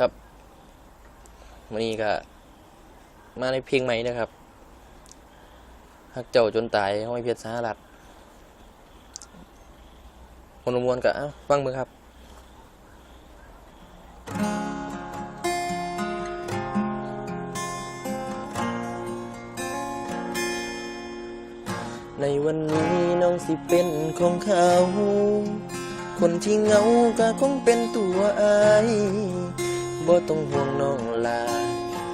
ครับวันนี้ก็ มาในเพลงใหม่นะครับฮักเจ้าจนตายห้อยเพชรสหรัฐมวนมวนกับฟังมือครับในวันนี้น้องสิเป็นของเขา คนที่เหงาก็คงเป็นตัวอาย บ่ต้องห่วงน้องลา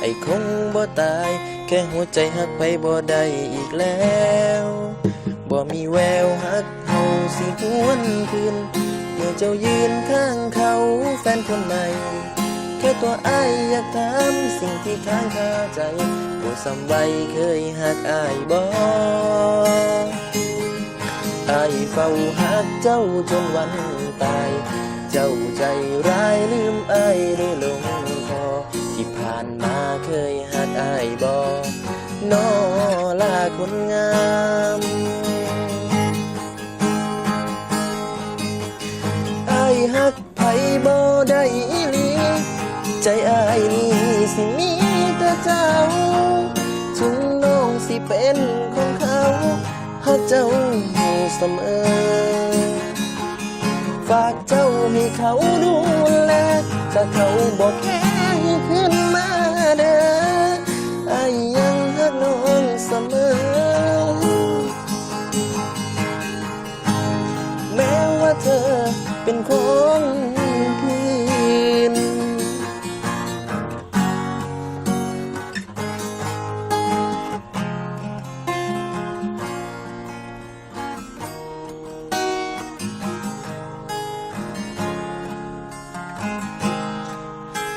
ไอ้คงบ่ตาย แค่หัวใจหักไปบ่ได้อีกแล้วบ่มีแววหักเฮาสิหวนคืนเมื่อเจ้ายืนข้างเขาแฟนคนใหม่แค่ตัวอ้ายอยากถามสิ่งที่ค้างคาใจบ่สำใบเคยหักอ้ายบ่อายเฝ้าหักเจ้าจนวันตาย จ้าใจร้ายลืมอายได้ลงคอที่ผ่านมาเคยหักอายบอนอลาคนงามอายหักไผบ่ได้อีหลีใจอายนี่สิมีแต่เจ้าถึงน้องสิเป็นของเขาหากเจ้าอยู่เสมอ ฝากเจ้าให้เขาดูแลถ้าเขาบอกแค่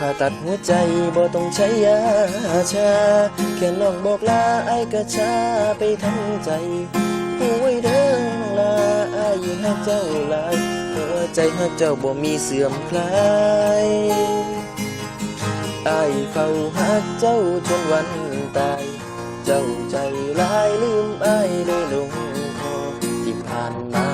ผ่าตัดหัวใจบ่ต้องใช้ยาชา แค่น้องบอกลาไอ้ายก็ชาไปทั้งใจป่วยเด้อน้องลาไอ้ายหักเจ้าลายหัวใจหักเจ้าบ่มีเสื่อมคลายไอ้เฝ้าหักเจ้าจนวันตาย เจ้าใจร้ายลืมไอ้ายได้ลงคอที่ผ่านมา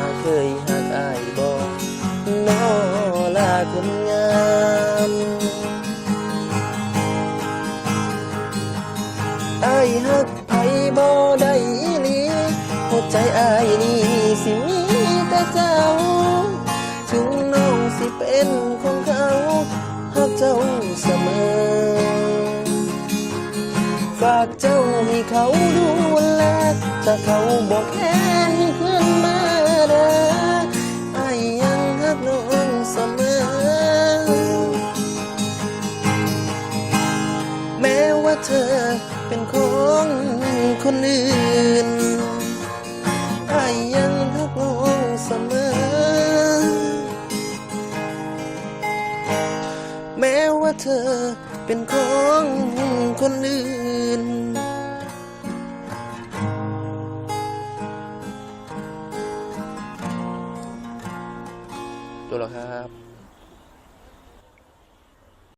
หัวใจอายนี่สิมีแต่เจ้า ถึงน้องสิเป็นของเขาหักเจ้าเสมอ ฝากเจ้าให้เขาดูแลถ้าเขาบอกแค่ให้ขึ้นมาเด้ออายยังหักน้องเสมอ แม้ว่าเธอเป็นของคนอื่น เธอเป็นของคนอื่นตัวแล้วครับ